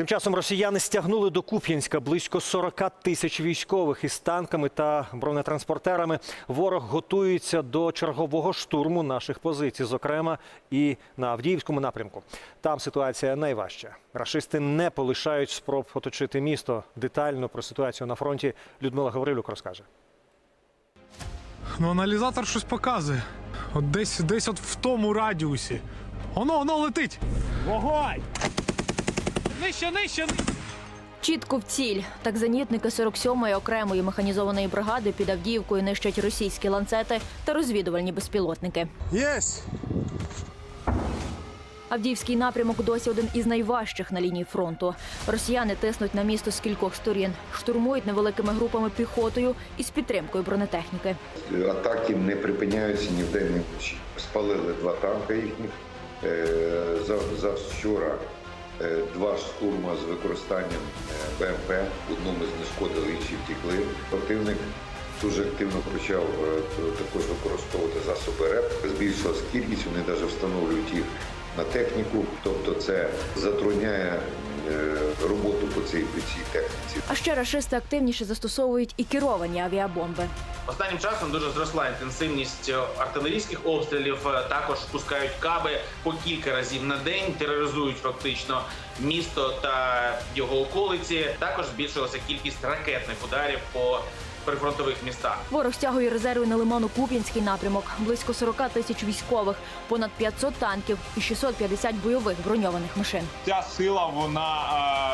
Тим часом росіяни стягнули до Куп'янська близько 40 тисяч військових із танками та бронетранспортерами. Ворог готується до чергового штурму наших позицій, зокрема і на Авдіївському напрямку. Там ситуація найважча. Рашисти не полишають спроб оточити місто. Детально про ситуацію на фронті Людмила Гаврилюк розкаже. Ну, аналізатор щось показує. От десь, десь от в тому радіусі. Воно, воно летить. Вогонь! Нижче, нижче, нижче. Чітко в ціль. Так зенітники 47-ї окремої механізованої бригади під Авдіївкою нищать російські ланцети та розвідувальні безпілотники. Єсть! Авдіївський напрямок досі один із найважчих на лінії фронту. Росіяни тиснуть на місто з кількох сторін, штурмують невеликими групами піхотою і з підтримкою бронетехніки. Атаки не припиняються ні вдень, ні вночі. Спалили два танки їхніх. Е, За, за вчора два штурми з використанням е, БМП. Одну ми знешкодили, інші втікли. Противник дуже активно почав е, також використовувати засоби РЕП. Збільшилась кількість, вони навіть встановлюють їх на техніку. Тобто це затрудняє е, роботу по цій, по цій техніці. А ще рашисти активніше застосовують і керовані авіабомби. Останнім часом дуже зросла інтенсивність е, артилерійських обстрілів. е, Також пускають каби по кілька разів на день, тероризують фактично місто та його околиці. Також збільшилася кількість ракетних ударів по прифронтових містах. Ворог стягує резерви на Лиману-Куп'янський напрямок, близько 40 тисяч військових, понад 500 танків і 650 бойових броньованих машин. Ця сила вона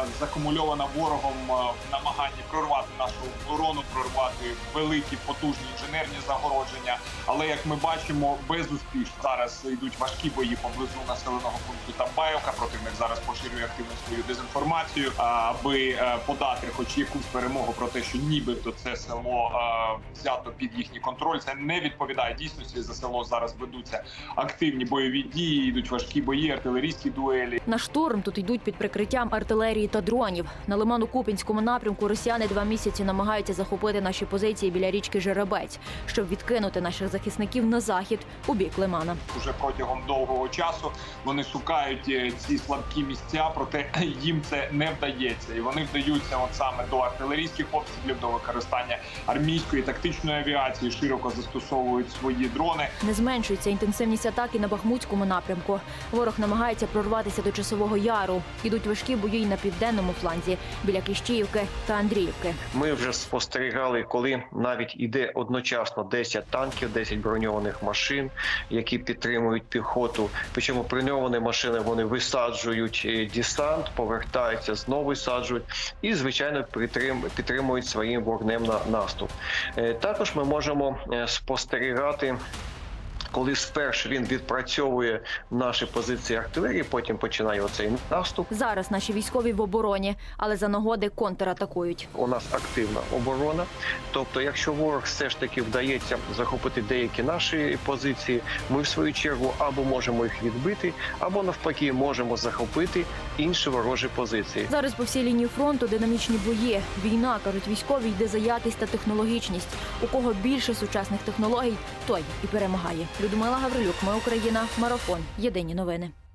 е, закумульована ворогом е, в намаганні прорвати нашу оборону, прорвати великі потужні інженерні загородження. Але як ми бачимо, безуспішно зараз йдуть важкі бої поблизу населеного пункту Тамбаївка. Противник зараз поширює активно свою дезінформацію, аби е, подати хоч якусь перемогу про те, що нібито це село е, взято під їхній контроль. Це не відповідає дійсності. За село зараз ведуться активні бойові дії, йдуть важкі бої, артилерійські дуелі. На штурм тут йдуть під прикриттям артилерії та дронів. На Лиману-Купінському напрямку росіяни два місяці намагаються захопити наші позиції біля річки Жеребець, щоб відкинути наших захисників на захід у бік Лимана. Уже протягом довгого часу вони шукають е, ці слабкі місця, проте їм це не вдається, і вони вдаються от саме до артилерійських обстрілів, до використання армійської тактичної авіації, широко застосовують свої дрони. Не зменшується інтенсивність атаки на Бахмутському напрямку. Ворог намагається прорватися до часового яру. Ідуть важкі бої й на південному фланзі біля Кліщіївки та Андріївки. Ми вже спостерігали, коли навіть іде одночасно 10 танків, 10 броньованих машин, які підтримують піхоту. Причому броньовані машини вони висаджують е, повертаються, знову висаджують і, звичайно, підтрим- підтримують своїм вогнем на наступ. Е, Також ми можемо е, спостерігати. Коли спершу він відпрацьовує наші позиції артилерії, потім починає оцей наступ. Зараз наші військові в обороні, але за нагоди контратакують. у нас активна оборона. Тобто, якщо ворог все ж таки вдається захопити деякі наші позиції, ми в свою чергу або можемо їх відбити, або навпаки можемо захопити інші ворожі позиції. Зараз по всій лінії фронту динамічні бої. Війна кажуть військові йде за якість та технологічність. У кого більше сучасних технологій, той і перемагає. Людмила Гаврилюк, ми Україна, марафон. Єдині новини.